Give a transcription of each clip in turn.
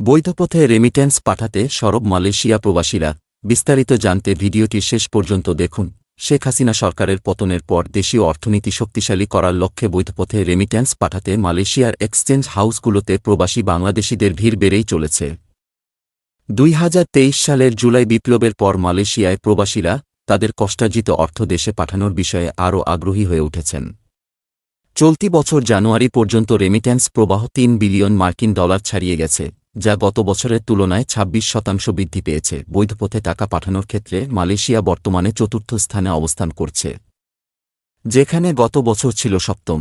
বৈধপথে remittance পাঠাতে সরব Malaysia প্রবাসীরা। বিস্তারিত জানতে ভিডিওটি শেষ পর্যন্ত দেখুন। শেখ হাসিনা সরকারের পতনের পর দেশীয় অর্থনীতি শক্তিশালী করার লক্ষ্যে বৈধপথে রেমিট্যান্স পাঠাতে মালয়েশিয়ার এক্সচেঞ্জ হাউসগুলোতে প্রবাসী বাংলাদেশিদের ভিড় বেড়েই চলেছে। দুই হাজার তেইশ সালের জুলাই বিপ্লবের পর মালয়েশিয়ায় প্রবাসীরা তাদের কষ্টার্জিত অর্থ দেশে পাঠানোর বিষয়ে আরও আগ্রহী হয়ে উঠেছেন। চলতি বছর জানুয়ারি পর্যন্ত রেমিট্যান্স প্রবাহ তিন বিলিয়ন মার্কিন ডলার ছাড়িয়ে গেছে। যা গত বছরের তুলনায় ২৬ শতাংশ বৃদ্ধি পেয়েছে। বৈধপথে টাকা পাঠানোর ক্ষেত্রে মালয়েশিয়া বর্তমানে চতুর্থ স্থানে অবস্থান করছে। যেখানে গত বছর ছিল সপ্তম।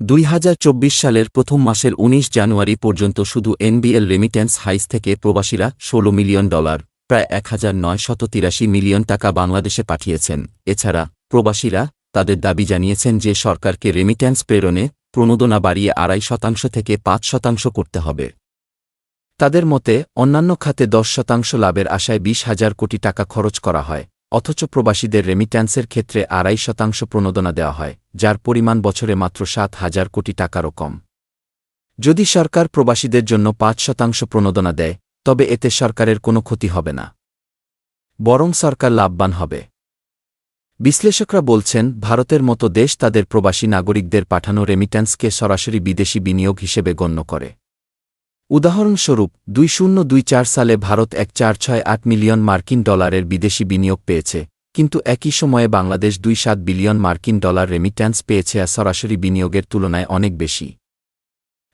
দুই হাজার চব্বিশ সালের প্রথম মাসের ১৯ জানুয়ারি পর্যন্ত শুধু এনবিএল রেমিট্যান্স হাইস থেকে প্রবাসীরা ১৬ মিলিয়ন ডলার, প্রায় এক হাজার নয় শতিরাশি মিলিয়ন টাকা বাংলাদেশে পাঠিয়েছেন। এছাড়া প্রবাসীরা তাদের দাবি জানিয়েছেন যে সরকারকে রেমিট্যান্স প্রেরণে প্রণোদনা বাড়িয়ে আড়াই শতাংশ থেকে পাঁচ শতাংশ করতে হবে। তাদের মতে, অন্যান্য খাতে দশ শতাংশ লাভের আশায় বিশ হাজার কোটি টাকা খরচ করা হয়, অথচ প্রবাসীদের রেমিট্যান্সের ক্ষেত্রে আড়াই শতাংশ প্রণোদনা দেওয়া হয়, যার পরিমাণ বছরে মাত্র সাত হাজার কোটি টাকারও কম। যদি সরকার প্রবাসীদের জন্য পাঁচ শতাংশ প্রণোদনা দেয়, তবে এতে সরকারের কোনো ক্ষতি হবে না। বরং সরকার লাভবান হবে। বিশ্লেষকরা বলছেন, ভারতের মতো দেশ তাদের প্রবাসী নাগরিকদের পাঠানো রেমিট্যান্সকে সরাসরি বিদেশি বিনিয়োগ হিসেবে গণ্য করে। উদাহরণস্বরূপ, দুই শূন্য দুই চার সালে ভারত এক চার ছয় আট মিলিয়ন মার্কিন ডলারের বিদেশি বিনিয়োগ পেয়েছে, কিন্তু একই সময়ে বাংলাদেশ দুই সাত বিলিয়ন মার্কিন ডলার রেমিট্যান্স পেয়েছে আর সরাসরি বিনিয়োগের তুলনায় অনেক বেশি।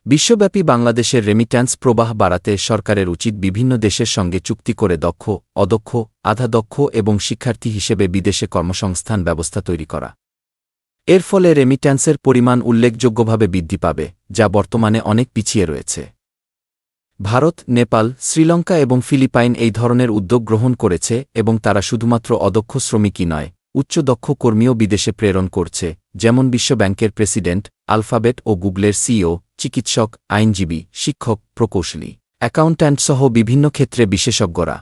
বিশ্বব্যাপী বাংলাদেশের রেমিট্যান্স প্রবাহ বাড়াতে সরকারের উচিত বিভিন্ন দেশের সঙ্গে চুক্তি করে দক্ষ, অদক্ষ, আধাদক্ষ এবং শিক্ষার্থী হিসেবে বিদেশে কর্মসংস্থান ব্যবস্থা তৈরি করা। এর ফলে রেমিট্যান্সের পরিমাণ উল্লেখযোগ্যভাবে বৃদ্ধি পাবে, যা বর্তমানে অনেক পিছিয়ে রয়েছে। ভারত, নেপাল, শ্রীলঙ্কা এবং ফিলিপাইন এই ধরনের উদ্যোগ গ্রহণ করেছে এবং তারা শুধুমাত্র অদক্ষ শ্রমিকই নয় উচ্চ দক্ষ কর্মীও বিদেশে প্রেরণ করছে, যেমন বিশ্বব্যাংকের প্রেসিডেন্ট, আলফাবেট ও গুগলের সিও চিকিৎসক, আইনজীবী, শিক্ষক প্রকৌশলী অ্যাকাউন্ট্যান্টসহ বিভিন্ন ক্ষেত্রে বিশেষজ্ঞরা।